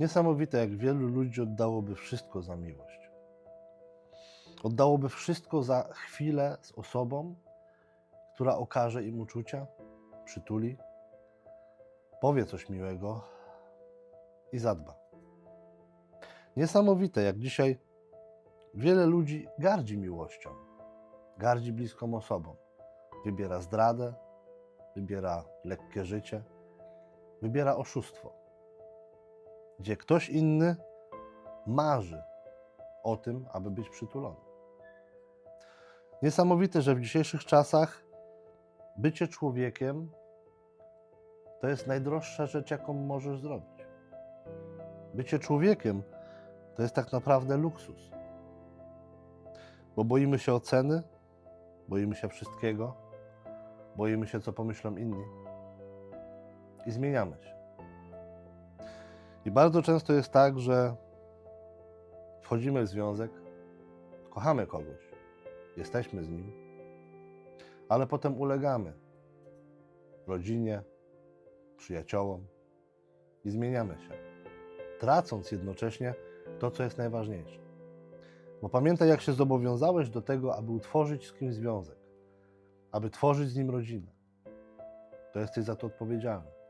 Niesamowite, jak wielu ludzi oddałoby wszystko za miłość. Oddałoby wszystko za chwilę z osobą, która okaże im uczucia, przytuli, powie coś miłego i zadba. Niesamowite, jak dzisiaj wiele ludzi gardzi miłością, gardzi bliską osobą. Wybiera zdradę, wybiera lekkie życie, wybiera oszustwo, gdzie ktoś inny marzy o tym, aby być przytulony. Niesamowite, że w dzisiejszych czasach bycie człowiekiem to jest najdroższa rzecz, jaką możesz zrobić. Bycie człowiekiem to jest tak naprawdę luksus. Bo boimy się oceny, boimy się wszystkiego, boimy się, co pomyślą inni i zmieniamy się. I bardzo często jest tak, że wchodzimy w związek, kochamy kogoś, jesteśmy z nim, ale potem ulegamy rodzinie, przyjaciołom i zmieniamy się, tracąc jednocześnie to, co jest najważniejsze. Bo pamiętaj, jak się zobowiązałeś do tego, aby utworzyć z kimś związek, aby tworzyć z nim rodzinę, to jesteś za to odpowiedzialny.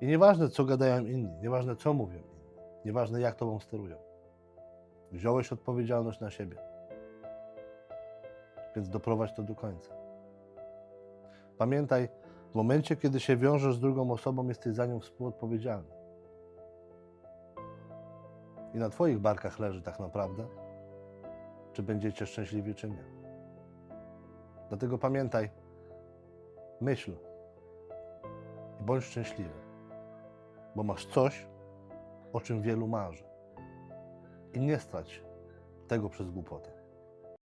I nieważne, co gadają inni, nieważne, co mówią inni, nieważne, jak tobą sterują. Wziąłeś odpowiedzialność na siebie. Więc doprowadź to do końca. Pamiętaj, w momencie, kiedy się wiążesz z drugą osobą, jesteś za nią współodpowiedzialny. I na Twoich barkach leży tak naprawdę, czy będziecie szczęśliwi, czy nie. Dlatego pamiętaj, myśl i bądź szczęśliwy, bo masz coś, o czym wielu marzy. I nie strać tego przez głupotę.